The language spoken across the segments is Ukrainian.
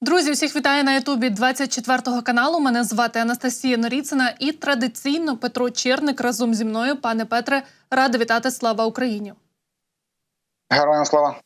Друзі, усіх вітаю на Ютубі 24 каналу. Мене звати Анастасія Норіцина і традиційно Петро Черник разом зі мною. Пане Петре, рада вітати. Слава Україні! Героям слава.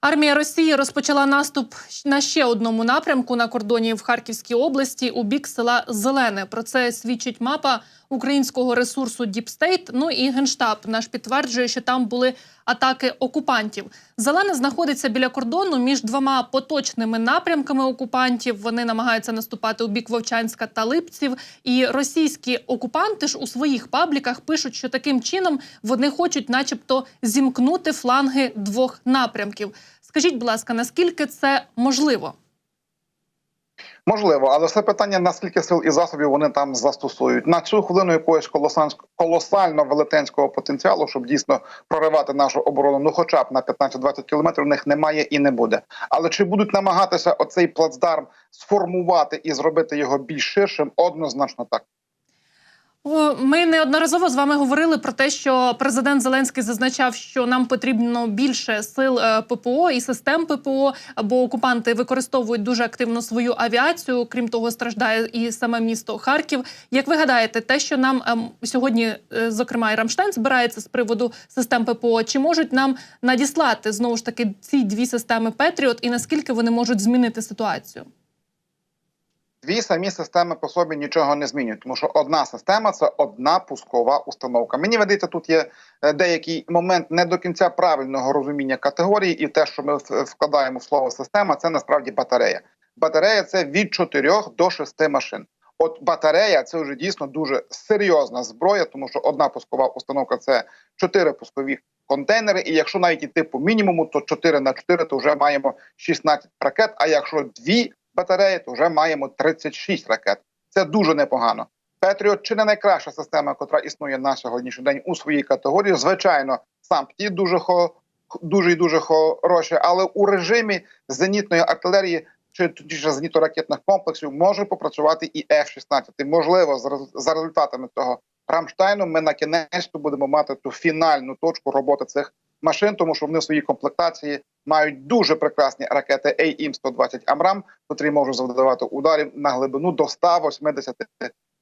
Армія Росії розпочала наступ на ще одному напрямку на кордоні в Харківській області у бік села Зелене. Про це свідчить мапа українського ресурсу Діпстейт. Ну і генштаб наш підтверджує, що там були атаки окупантів. Зелене знаходиться біля кордону між двома поточними напрямками окупантів. Вони намагаються наступати у бік Вовчанська та Липців. І російські окупанти ж у своїх пабліках пишуть, що таким чином вони хочуть, начебто, зімкнути фланги двох напрямків. Скажіть, будь ласка, наскільки це можливо? Можливо, але все питання, наскільки сил і засобів вони там застосують на цю хвилину якогось колосально велетенського потенціалу, щоб дійсно проривати нашу оборону. Ну, хоча б на 15-20 кілометрів в них немає і не буде. Але чи будуть намагатися оцей плацдарм сформувати і зробити його більш ширшим? Однозначно так. Ми неодноразово з вами говорили про те, що президент Зеленський зазначав, що нам потрібно більше сил е, ППО і систем ППО, бо окупанти використовують дуже активно свою авіацію. Крім того, страждає і саме місто Харків. Як ви гадаєте, те, що нам ем, сьогодні, е, зокрема, і Рамштайн збирається з приводу систем ППО, чи можуть нам надіслати знову ж таки ці дві системи Петріот, і наскільки вони можуть змінити ситуацію? Дві самі системи по собі нічого не змінюють, тому що одна система це одна пускова установка. Мені видається, тут є е, деякий момент не до кінця правильного розуміння категорії, і те, що ми вкладаємо в слово система, це насправді батарея. Батарея це від 4 до 6 машин. От батарея це вже дійсно дуже серйозна зброя, тому що одна пускова установка це 4 пускові контейнери. І якщо навіть іти по мінімуму, то 4 на 4 то вже маємо 16 ракет. А якщо дві батареї, то вже маємо 36 ракет. Це дуже непогано. Петріот чи не найкраща система, яка існує на сьогоднішній день у своїй категорії. Звичайно, сам ті дуже хо дуже і дуже хороші, але у режимі зенітної артилерії чи ж зенітно-ракетних комплексів може попрацювати і F-16. Можливо, за за результатами того Рамштайну ми на кінець будемо мати ту фінальну точку роботи цих машин, тому що вони в своїй комплектації мають дуже прекрасні ракети AIM-120 Амрам, котрі можуть завдавати ударів на глибину до 180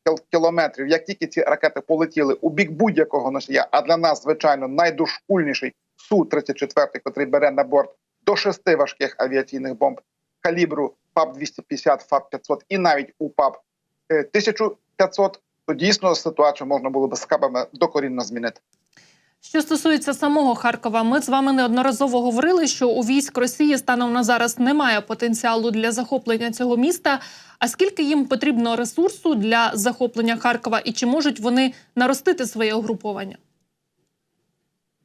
кіл- кілометрів. Як тільки ці ракети полетіли у бік будь-якого носія, а для нас, звичайно, найдошкульніший Су-34, котрий бере на борт до шести важких авіаційних бомб калібру ФАБ-250, ФАБ-500 і навіть УПАБ е, 1500, то дійсно ситуацію можна було би з кабами докорінно змінити. Що стосується самого Харкова, ми з вами неодноразово говорили, що у військ Росії станом на зараз немає потенціалу для захоплення цього міста. А скільки їм потрібно ресурсу для захоплення Харкова, і чи можуть вони наростити своє угруповання?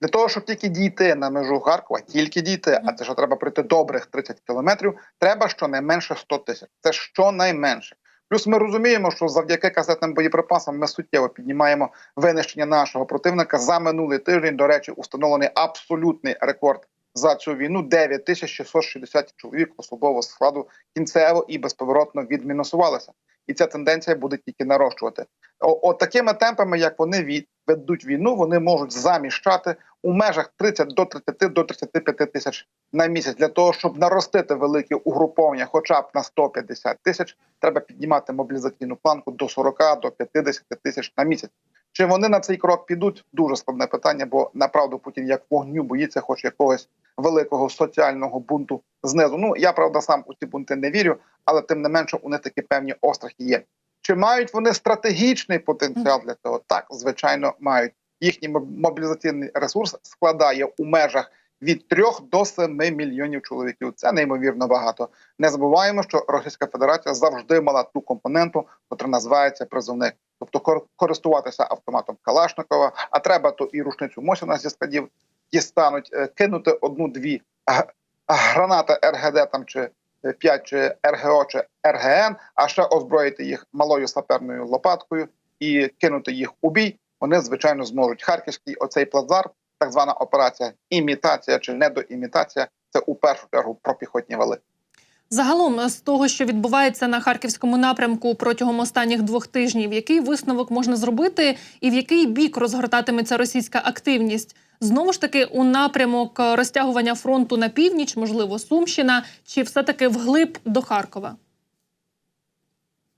Для того, щоб тільки дійти на межу Харкова, тільки дійти, а це що треба пройти добрих 30 кілометрів, треба щонайменше 100 тисяч. Це щонайменше. Плюс ми розуміємо, що завдяки касетним боєприпасам ми суттєво піднімаємо винищення нашого противника. За минулий тиждень, до речі, установлений абсолютний рекорд за цю війну 9660 чоловік особового складу кінцево і безповоротно відмінусувалися. І ця тенденція буде тільки нарощувати. О, от такими темпами, як вони ведуть війну, вони можуть заміщати у межах 30 до 30 до 35 тисяч на місяць. Для того, щоб наростити великі угруповання, хоча б на 150 тисяч, треба піднімати мобілізаційну планку до 40 до 50 тисяч на місяць. Чи вони на цей крок підуть? Дуже складне питання, бо направду Путін як вогню боїться, хоч якогось великого соціального бунту знизу. Ну я правда сам у ці бунти не вірю, але тим не менше у них такі певні острахи є. Чи мають вони стратегічний потенціал для цього? Так, звичайно, мають. Їхній мобілізаційний ресурс складає у межах від 3 до 7 мільйонів чоловіків. Це неймовірно багато. Не забуваємо, що Російська Федерація завжди мала ту компоненту, яка називається призовник, тобто кор- користуватися автоматом Калашникова, а треба то і рушницю Мосіна зі складів дістануть, е, кинути одну-дві гранати РГД там чи 5 чи РГО чи РГН, а ще озброїти їх малою саперною лопаткою і кинути їх у бій. Вони звичайно зможуть. Харківський оцей плацдарм, так звана операція імітація чи недоімітація. Це у першу чергу про піхотні вали. Загалом, з того, що відбувається на харківському напрямку протягом останніх двох тижнів, який висновок можна зробити, і в який бік розгортатиметься російська активність знову ж таки у напрямок е, розтягування фронту на північ, можливо, Сумщина, чи все таки вглиб до Харкова?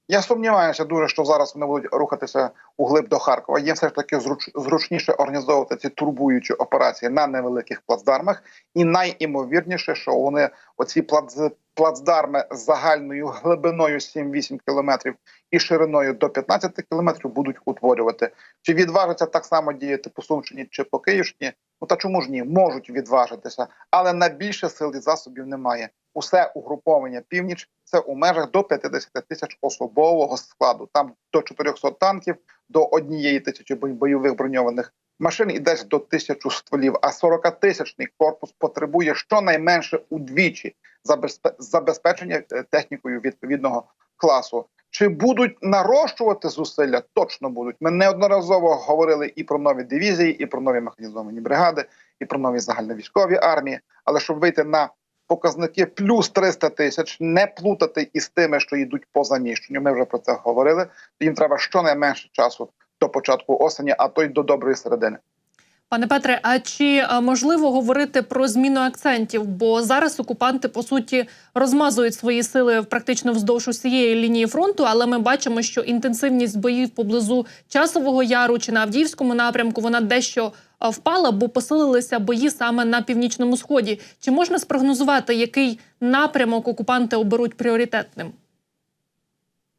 Я сумніваюся дуже, що зараз вони будуть рухатися у глиб до Харкова. Їм все ж таки зруч, зручніше організовувати ці турбуючі операції на невеликих плацдармах, і найімовірніше, що вони оці плац, плацдарми з загальною глибиною 7-8 кілометрів і шириною до 15 кілометрів будуть утворювати. Чи відважаться так само діяти по Сумщині чи по Київщині? Ну та чому ж ні? Можуть відважитися, але на більше сил і засобів немає. Усе угруповання північ це у межах до 50 тисяч особового складу. Там до 400 танків, до однієї тисячі бойових броньованих машин і десь до тисячу стволів. А 40-тисячний корпус потребує щонайменше удвічі забезпе- забезпечення е, технікою відповідного класу. Чи будуть нарощувати зусилля? Точно будуть. Ми неодноразово говорили і про нові дивізії, і про нові механізовані бригади, і про нові загальновійськові армії. Але щоб вийти на показники плюс 300 тисяч, не плутати із тими, що йдуть по заміщенню. Ми вже про це говорили. Їм треба щонайменше часу до початку осені, а то й до доброї середини. Пане Петре, а чи е, можливо говорити про зміну акцентів? Бо зараз окупанти по суті розмазують свої сили практично вздовж усієї лінії фронту, але ми бачимо, що інтенсивність боїв поблизу часового яру чи на Авдіївському напрямку вона дещо е, впала, бо посилилися бої саме на північному сході. Чи можна спрогнозувати, який напрямок окупанти оберуть пріоритетним?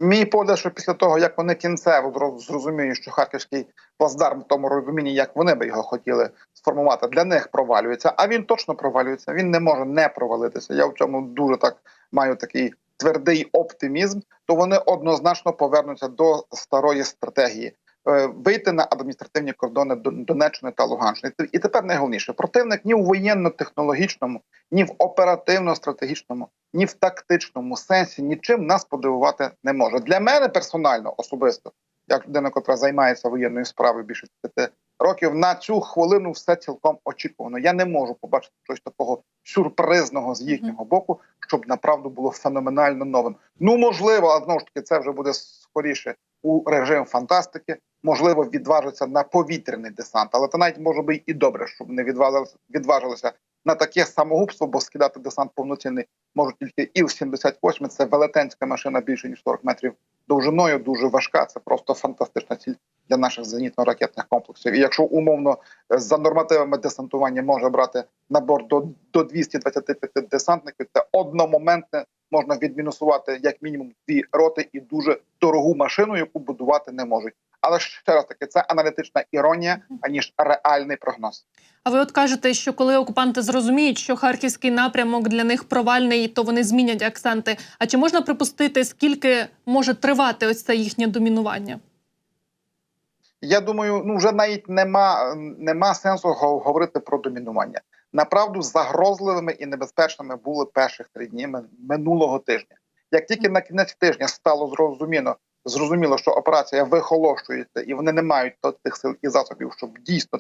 Мій погляд, що після того, як вони кінцево зро- зрозуміють, що харківський плацдарм в тому розумінні, як вони би його хотіли сформувати, для них провалюється. А він точно провалюється. Він не може не провалитися. Я в цьому дуже так маю такий твердий оптимізм. То вони однозначно повернуться до старої стратегії. Е, Вийти на адміністративні кордони Дон- Донеччини та Луганщини, і тепер найголовніше противник ні в воєнно-технологічному, ні в оперативно-стратегічному, ні в тактичному сенсі нічим нас подивувати не може. Для мене персонально особисто, як людина, яка займається воєнною справою більше 10 років, на цю хвилину все цілком очікувано. Я не можу побачити щось такого сюрпризного з їхнього боку, щоб направду було феноменально новим. Ну можливо, а знову ж таки, це вже буде скоріше у режим фантастики. Можливо, відважиться на повітряний десант, але це навіть може би і добре, щоб не відважилися, на таке самогубство, бо скидати десант повноцінний можуть тільки Іл-78. Це велетенська машина більше ніж 40 метрів довжиною, дуже важка. Це просто фантастична ціль для наших зенітно-ракетних комплексів. І якщо умовно е, за нормативами десантування може брати набор до, до 225 десантників, це одномоментне можна відмінусувати як мінімум дві роти і дуже дорогу машину, яку будувати не можуть. Але ще раз таки, це аналітична іронія, аніж реальний прогноз. А ви от кажете, що коли окупанти зрозуміють, що харківський напрямок для них провальний, то вони змінять акценти. А чи можна припустити, скільки може тривати ось це їхнє домінування? Я думаю, ну вже навіть нема, нема сенсу го- говорити про домінування. Направду загрозливими і небезпечними були перших три дні минулого тижня. Як тільки на кінець тижня стало зрозуміло, зрозуміло, що операція вихолощується і вони не мають тих сил і засобів, щоб дійсно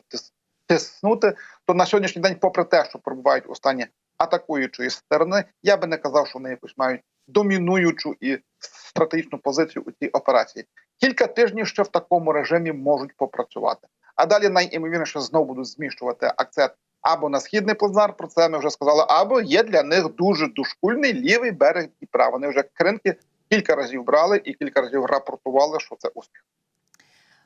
тиснути, то на сьогоднішній день, попри те, що перебувають у стані атакуючої сторони, я би не казав, що вони якось мають домінуючу і стратегічну позицію у цій операції. Кілька тижнів ще в такому режимі можуть попрацювати. А далі найімовірніше знову будуть зміщувати акцент або на східний плацдарм, про це ми вже сказали, або є для них дуже дошкульний лівий берег Дніпра. Вони вже кринки кілька разів брали і кілька разів рапортували, що це успіх.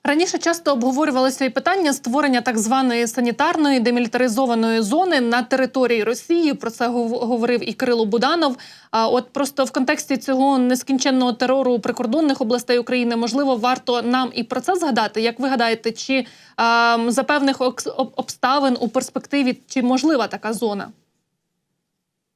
Раніше часто обговорювалося і питання створення так званої санітарної демілітаризованої зони на території Росії. Про це говорив і Кирило Буданов. А от просто в контексті цього нескінченного терору прикордонних областей України можливо варто нам і про це згадати. Як ви гадаєте, чи а, за певних обставин у перспективі чи можлива така зона?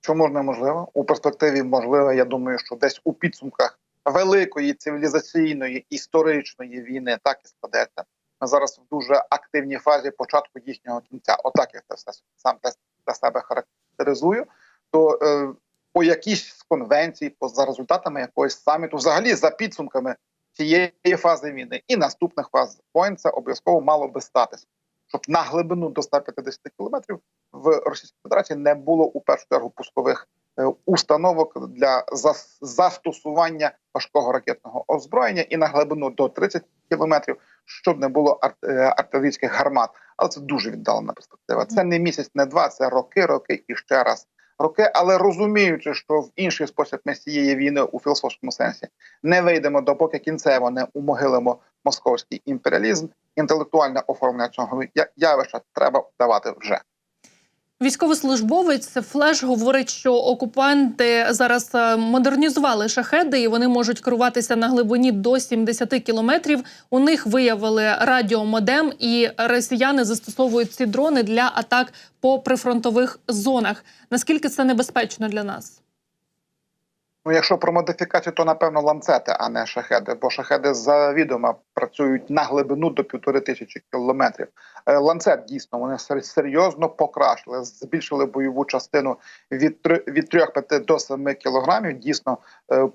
Чому неможливо? У перспективі можливо, я думаю, що десь у підсумках великої цивілізаційної історичної війни так і складеться. Ми зараз в дуже активній фазі початку їхнього кінця. Отак я це все сам для- себе характеризую. То е, по якійсь з конвенцій, по за результатами якогось саміту, взагалі за підсумками цієї фази війни і наступних фаз воїн, обов'язково мало би статися, щоб на глибину до 150 кілометрів в Російській Федерації не було у першу чергу пускових установок для застосування важкого ракетного озброєння і на глибину до 30 кілометрів, щоб не було е, артилерійських гармат. Але це дуже віддалена перспектива. Це не місяць, не два, це роки, роки і ще раз роки. Але розуміючи, що в інший спосіб ми з цієї війни у філософському сенсі не вийдемо, допоки кінцево не умогилимо московський імперіалізм, інтелектуальне оформлення цього явища треба давати вже. Військовослужбовець Флеш говорить, що окупанти зараз е, модернізували шахеди, і вони можуть керуватися на глибині до 70 кілометрів. У них виявили радіомодем, і росіяни застосовують ці дрони для атак по прифронтових зонах. Наскільки це небезпечно для нас? Ну, якщо про модифікацію, то напевно ланцети, а не шахеди, бо шахеди завідомо працюють на глибину до півтори тисячі кілометрів. Е, Ланцет дійсно вони серйозно покращили, збільшили бойову частину від три- від 3-5 до 7 кілограмів. Дійсно е,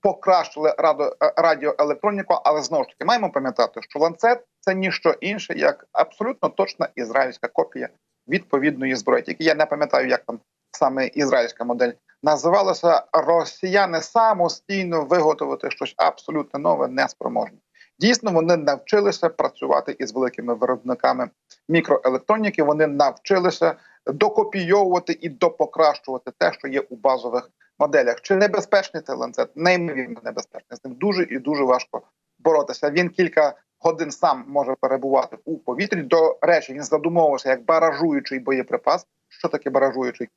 покращили е, радіоелектроніку, але знову ж таки маємо пам'ятати, що ланцет це ніщо інше, як абсолютно точна ізраїльська копія відповідної зброї. Тільки я не пам'ятаю, як там саме ізраїльська модель називалося Росіяни самостійно виготовити щось абсолютно нове, неспроможне. Дійсно, вони навчилися працювати із великими виробниками мікроелектроніки. Вони навчилися докопійовувати і допокращувати те, що є у базових моделях. Чи небезпечний цей ланцет? Неймовірно небезпечний. З ним дуже і дуже важко боротися. Він кілька годин сам може перебувати у повітрі. До речі, він задумовувався як баражуючий боєприпас. Що таке баражуючий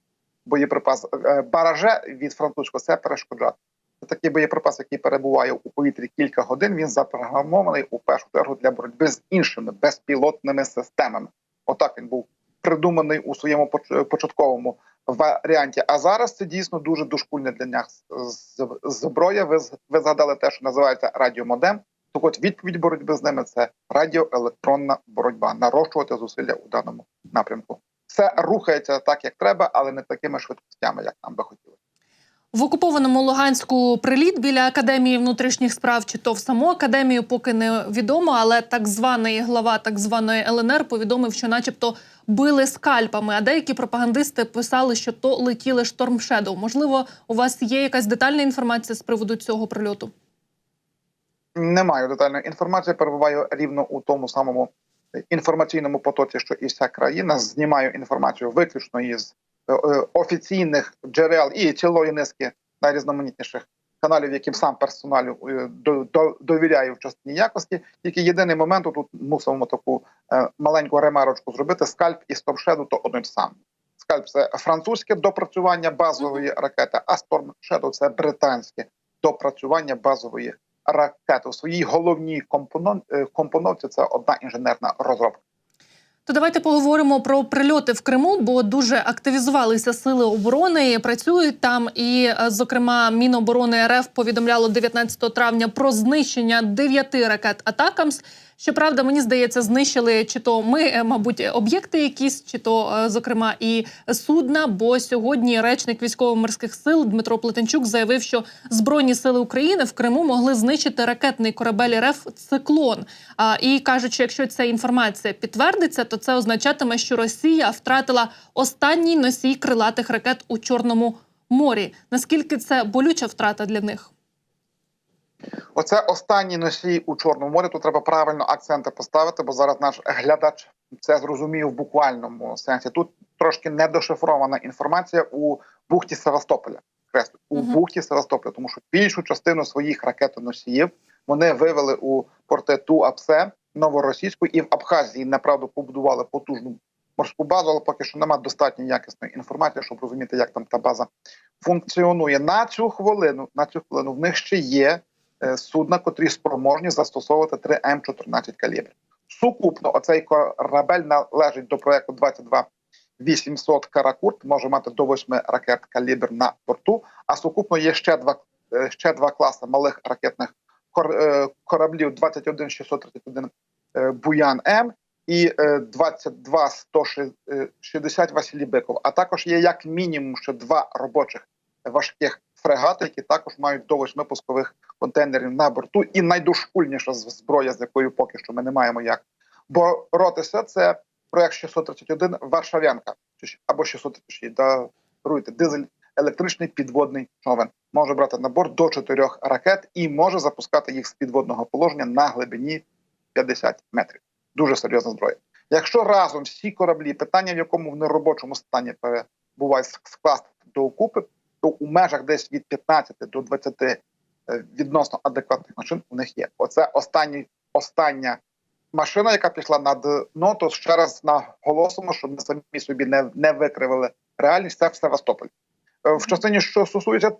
боєприпас? Е, Бараже від французького це перешкоджати. Це такий боєприпас, який перебуває у повітрі кілька годин. Він запрограмований у першу чергу для боротьби з іншими безпілотними системами. Отак він був придуманий у своєму початковому варіанті. А зараз це дійсно дуже дошкульне для нас зброя. Ви, ви згадали те, що називається радіомодем. Так от відповідь боротьби з ними це радіоелектронна боротьба, нарощувати зусилля у даному напрямку. Все рухається так, як треба, але не такими швидкостями, як нам би хотілося. В окупованому Луганську приліт біля академії внутрішніх справ чи то в саму академію поки не відомо, але так званий глава так званої ЛНР повідомив, що, начебто, били скальпами. А деякі пропагандисти писали, що то летіли штормшедоу. Можливо, у вас є якась детальна інформація з приводу цього прильоту? Не маю детальної інформації. Перебуваю рівно у тому самому інформаційному потоці, що і вся країна. Знімаю інформацію виключно із е, е, офіційних джерел і цілої низки найрізноманітніших каналів, яким сам персоналю е, до, до, довіряю в частині якості. Тільки єдиний момент тут мусимо таку маленьку ремарочку зробити. Скальп і Shadow – то один сам. Скальп це французьке допрацювання базової ракети, а Storm Shadow – це британське допрацювання базової ракети. У своїй головній компонон- е, компоновці це одна інженерна розробка. То давайте поговоримо про прильоти в Криму, бо дуже активізувалися сили оборони, працюють там. І, е, зокрема, Міноборони РФ повідомляло 19 травня про знищення дев'яти ракет Атакамс. Щоправда, мені здається, знищили чи то ми, е, мабуть, об'єкти якісь, чи то, е, зокрема, і судна. Бо сьогодні речник військово-морських сил Дмитро Плетенчук заявив, що збройні сили України в Криму могли знищити ракетний корабель РФ Циклон. А, і кажуть, що якщо ця інформація підтвердиться, то це означатиме, що Росія втратила останній носій крилатих ракет у Чорному морі. Наскільки це болюча втрата для них? Оце останній носій у Чорному морі. Тут треба правильно акценти поставити, бо зараз наш глядач це зрозуміє в буквальному сенсі. Тут трошки недошифрована інформація у бухті Севастополя. Креслю у Мгм. бухті Севастополя, тому що більшу частину своїх ракетоносіїв вони вивели у порти Туапсе, Новоросійську і в Абхазії направду побудували потужну морську базу, але поки що немає достатньо якісної інформації, щоб розуміти, як там та база функціонує. На цю хвилину, на цю хвилину в них ще є судна, котрі спроможні застосовувати 3 М14 калібрів. Сукупно оцей корабель належить до проекту 22 800 Каракурт, може мати до 8 ракет калібр на борту. А сукупно є ще два е, ще два класи малих ракетних е, кораблів 21 631 е, Буян М і е, 22 160 Василій Биков. А також є як мінімум ще два робочих важких фрегати, які також мають до восьми пускових контейнерів на борту. І найдошкульніша зброя, з якою поки що ми не маємо як боротися, це проект 631 Варшавянка або 636, даруйте, дизель електричний підводний човен. Може брати на борт до чотирьох ракет і може запускати їх з підводного положення на глибині 50 метрів. Дуже серйозна зброя. Якщо разом всі кораблі, питання в якому в робочому стані перебувають, скласти до купи, то у межах десь від 15 до 20 е, відносно адекватних машин у них є. Оце останній остання машина, яка пішла на дно, то ще раз наголосимо, щоб ми самі собі не, не викривили реальність. Це в Севастополь. Е, В частині, що стосується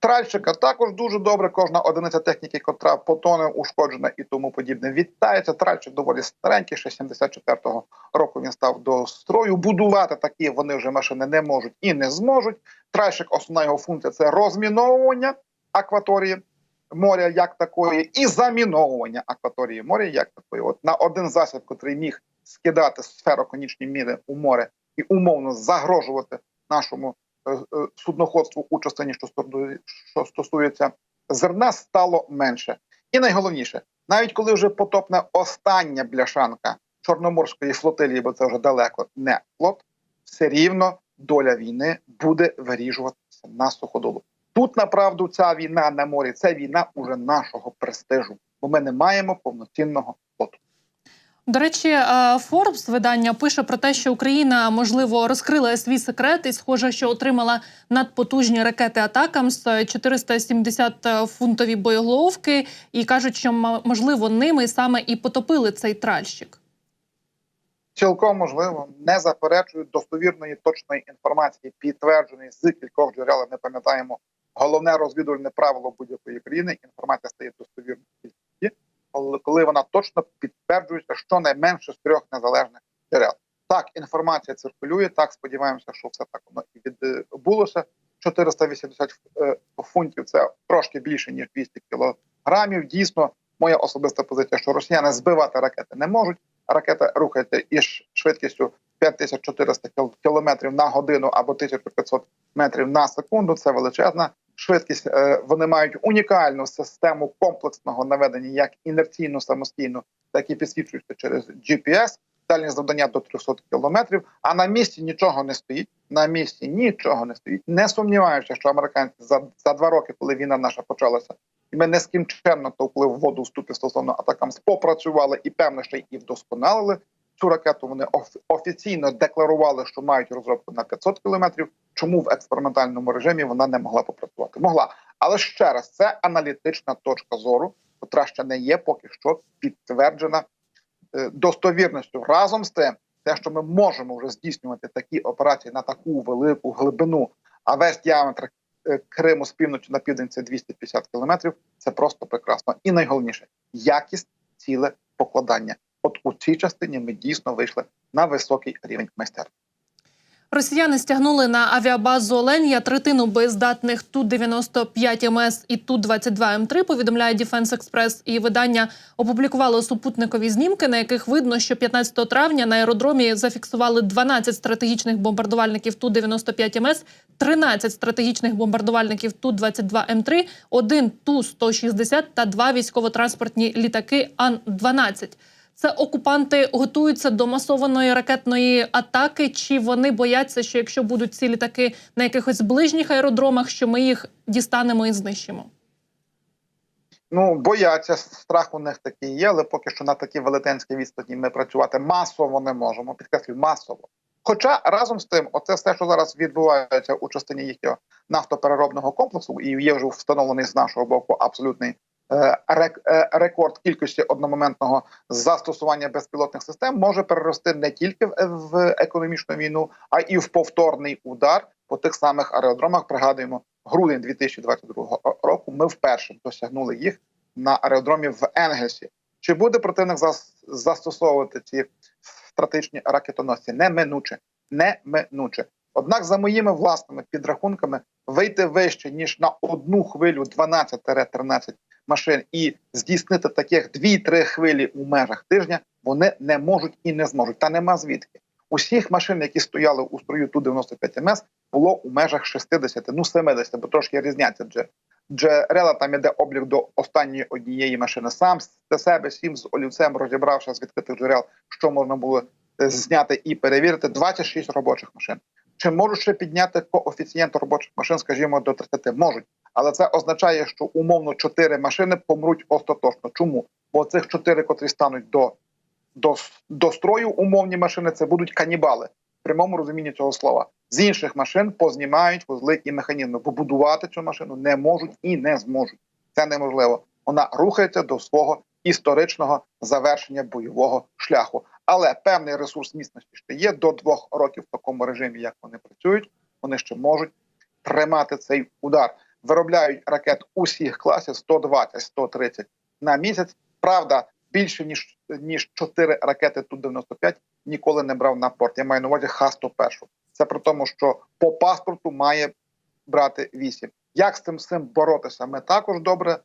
тральщика, також дуже добре. Кожна одиниця техніки, котра потоне, ушкоджена і тому подібне. Вітається тральщик доволі старенький. Ще 74-го року він став до строю. Будувати такі вони вже машини не можуть і не зможуть. Тральщик, основна його функція це розміновування акваторії моря як такої, і заміновування акваторії моря як такої. От на один засіб, котрий міг скидати сфероконічні міни у море і умовно загрожувати нашому судноходству у частині, що стосує- що стосується зерна, стало менше. І найголовніше, навіть коли вже потопне остання бляшанка Чорноморської флотилії, бо це вже далеко не флот, все рівно доля війни буде вирішуватися на суходолу. Тут направду ця війна на морі це війна уже нашого престижу, бо ми не маємо повноцінного флоту. До речі, е, Forbes видання пише про те, що Україна можливо розкрила свій секрет і схоже, що отримала надпотужні ракети Атакамс 470 фунтові боєголовки, і кажуть, що можливо ними саме і потопили цей тральщик. Цілком можливо, не заперечують достовірної точної інформації, підтвердженої з кількох джерел. Ми пам'ятаємо головне розвідувальне правило будь-якої країни. Інформація стає достовірною коли- вона точно підтверджується щонайменше з трьох незалежних джерел. Так, інформація циркулює. Так, сподіваємося, що все так воно і відбулося. 480 е, фунтів це трошки більше ніж 200 кілограмів. Дійсно, моя особиста позиція, що росіяни збивати ракети не можуть. Ракета рухається із швидкістю 5400 кіл- кілометрів на годину або 1500 метрів на секунду. Це величезна швидкість. Е, Вони мають унікальну систему комплексного наведення, як інерційну самостійну, так і підсвічується через GPS. Дальність завдання до 300 кілометрів. А на місці нічого не стоїть. На місці нічого не стоїть. Не сумніваюся, що американці за, за два роки, коли війна наша почалася, і ми нескінченно товкли в воду вступи стосовно атакам, попрацювали і певно ще й вдосконалили цю ракету. Вони оф- офіційно декларували, що мають розробку на 500 кілометрів. Чому в експериментальному режимі вона не могла попрацювати? Могла, але ще раз, це аналітична точка зору, котра ще не є поки що підтверджена е, достовірністю. Разом з тим, те, що ми можемо вже здійснювати такі операції на таку велику глибину, а весь діаметр е, Криму з півночі на південь це 250 кілометрів. Це просто прекрасно. І найголовніше якість ціле покладання. От у цій частині ми дійсно вийшли на високий рівень майстерності. Росіяни стягнули на авіабазу Оленя третину боєздатних Ту-95 МС і Ту-22 М3, повідомляє Defense Express. І видання опублікувало супутникові знімки, на яких видно, що 15 травня на аеродромі зафіксували 12 стратегічних бомбардувальників Ту-95 МС, 13 стратегічних бомбардувальників Ту-22 М3, один Ту-160 та два військово-транспортні літаки Ан-12. Це окупанти готуються до масованої ракетної атаки. Чи вони бояться, що якщо будуть ці літаки на якихось ближніх аеродромах, що ми їх дістанемо і знищимо? Ну бояться страх у них такий є, але поки що на такій велетенській відстані ми працювати масово не можемо. Підкреслюю, масово. Хоча разом з тим, оце все, що зараз відбувається у частині їхнього нафтопереробного комплексу, і є вже встановлений з нашого боку абсолютний рекорд кількості одномоментного застосування безпілотних систем, може перерости не тільки в, в економічну війну, а і в повторний удар по тих самих аеродромах. Пригадуємо, грудень 2022 року. Ми вперше досягнули їх на аеродромі в Енгельсі. Чи буде противник застосовувати ці стратегічні ракетоносці? Неминуче, неминуче. Однак, за моїми власними підрахунками, вийти вище ніж на одну хвилю 12-13 машин і здійснити таких 2-3 хвилі у межах тижня вони не можуть і не зможуть. Та нема звідки. Усіх машин, які стояли у строю ту 95 МС, було у межах 60, ну 70, бо трошки різняться дже- джерела. Там іде облік до останньої однієї машини. Сам для себе сім з олівцем розібравши з відкритих джерел, що можна було е, зняти і перевірити. 26 робочих машин. Чи можуть ще підняти коефіцієнт робочих машин, скажімо, до 30? Можуть. Але це означає, що умовно 4 машини помруть остаточно. Чому? Бо цих 4, котрі стануть до, до, до строю, умовні машини, це будуть канібали в прямому розумінні цього слова. З інших машин познімають вузли і механізми. Побудувати цю машину не можуть і не зможуть. Це неможливо. Вона рухається до свого історичного завершення бойового шляху. Але певний ресурс міцності ще є до двох років в такому режимі, як вони працюють. Вони ще можуть тримати цей удар. Виробляють ракет усіх класів 120-130 на місяць. Правда, більше ніж ніж 4 ракети ту 95 ніколи не брав на порт. Я маю на увазі Х-101. Це при тому, що по паспорту має брати 8. Як з цим всім боротися? Ми також добре з- з-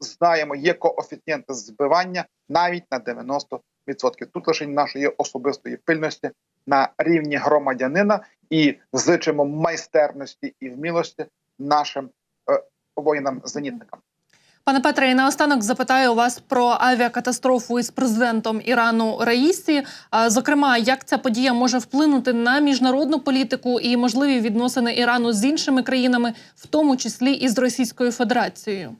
знаємо. Є коефіцієнти збивання навіть на 90%. Тут лише нашої особистої пильності на рівні громадянина і зичимо майстерності і вмілості нашим е, воїнам-зенітникам. Пане Петре, і наостанок запитаю вас про авіакатастрофу із президентом Ірану Раїсі. Зокрема, як ця подія може вплинути на міжнародну політику і можливі відносини Ірану з іншими країнами, в тому числі і з Російською Федерацією?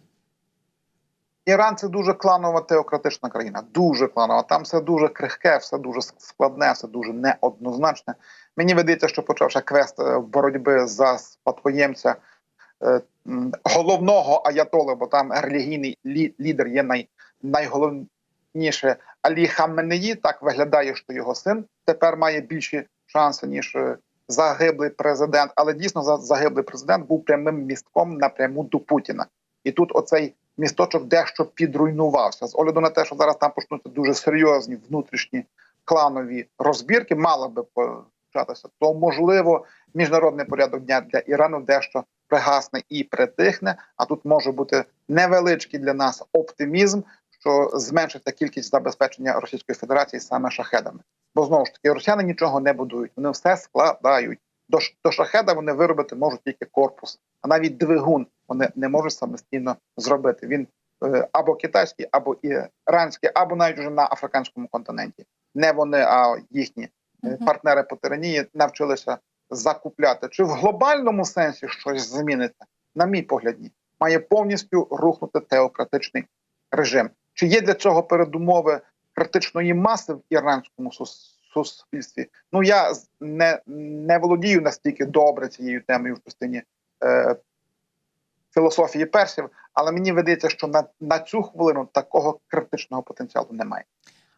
Іран це дуже кланова теократична країна, дуже кланова. Там все дуже крихке, все дуже складне, все дуже неоднозначне. Мені видається, що почавши квест е, боротьби за спадкоємця е, головного аятоли, бо там релігійний лі- лідер є най, найголовніше. Алі Хаменеї так виглядає, що його син тепер має більші шанси ніж е, загиблий президент. Але дійсно за- загиблий президент був прямим містком напряму до Путіна. І тут оцей місточок дещо підруйнувався з огляду на те, що зараз там почнуться дуже серйозні внутрішні кланові розбірки, мало би початися, то можливо міжнародний порядок дня для Ірану дещо пригасне і притихне. А тут може бути невеличкий для нас оптимізм, що зменшиться кількість забезпечення Російської Федерації саме шахедами. Бо знову ж таки росіяни нічого не будують, вони все складають. До, до шахеда вони виробити можуть тільки корпус, а навіть двигун вони не можуть самостійно зробити. Він е, або китайський, або іранський, або навіть уже на африканському континенті. Не вони, а їхні е, партнери по тиранії навчилися закупляти. Чи в глобальному сенсі щось зміниться? На мій погляд, ні. має повністю рухнути теократичний режим. Чи є для цього передумови критичної маси в іранському суспільстві? Ну я не, не володію настільки добре цією темою в частині е, філософії персів, але мені видається, що на, на цю хвилину такого критичного потенціалу немає.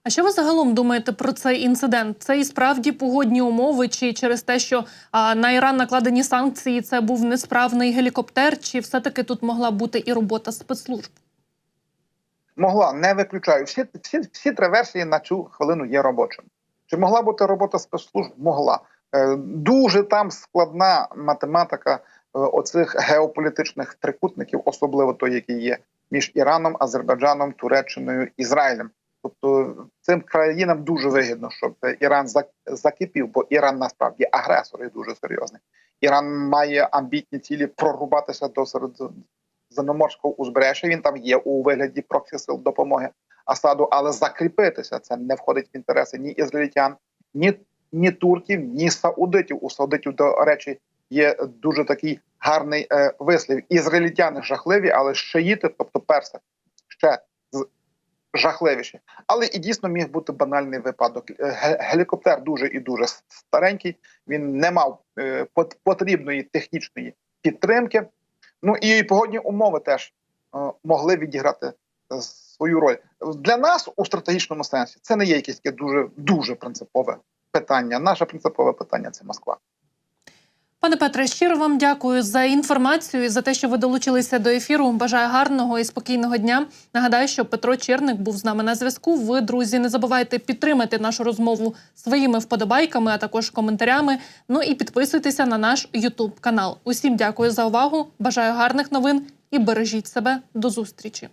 А що ви загалом думаєте про цей інцидент? Це і справді погодні умови, чи через те, що а, на Іран накладені санкції, це був несправний гелікоптер, чи все-таки тут могла бути і робота спецслужб? Могла, не виключаю. Всі, всі, всі три версії на цю хвилину є робочими. Чи могла бути робота спецслужб? Могла. Е, дуже там складна математика оцих геополітичних трикутників, особливо той, який є між Іраном, Азербайджаном, Туреччиною, Ізраїлем. Тобто цим країнам дуже вигідно, щоб Іран закипів, бо Іран насправді агресор і дуже серйозний. Іран має амбітні цілі прорубатися до середземноморського узбережжя. Він там є у вигляді проксі сил допомоги Асаду, але закріпитися це не входить в інтереси ні ізраїльтян, ні, ні турків, ні саудитів. У саудитів, до речі, є дуже такий гарний е, вислів. Ізраїльтяни жахливі, але шиїти, тобто перси, ще жахливіші. Але і дійсно міг бути банальний випадок. Е, Гелікоптер дуже і дуже старенький. Він не мав е, потрібної технічної підтримки. Ну і погодні умови теж могли відіграти свою роль для нас у стратегічному сенсі. Це не є якесь дуже дуже принципове питання. Наше принципове питання це Москва. Пане Петре, щиро вам дякую за інформацію і за те, що ви долучилися до ефіру. Бажаю гарного і спокійного дня. Нагадаю, що Петро Черник був з нами на зв'язку. Ви, друзі, не забувайте підтримати нашу розмову своїми вподобайками, а також коментарями. Ну і підписуйтеся на наш Ютуб канал. Усім дякую за увагу. Бажаю гарних новин і бережіть себе. До зустрічі.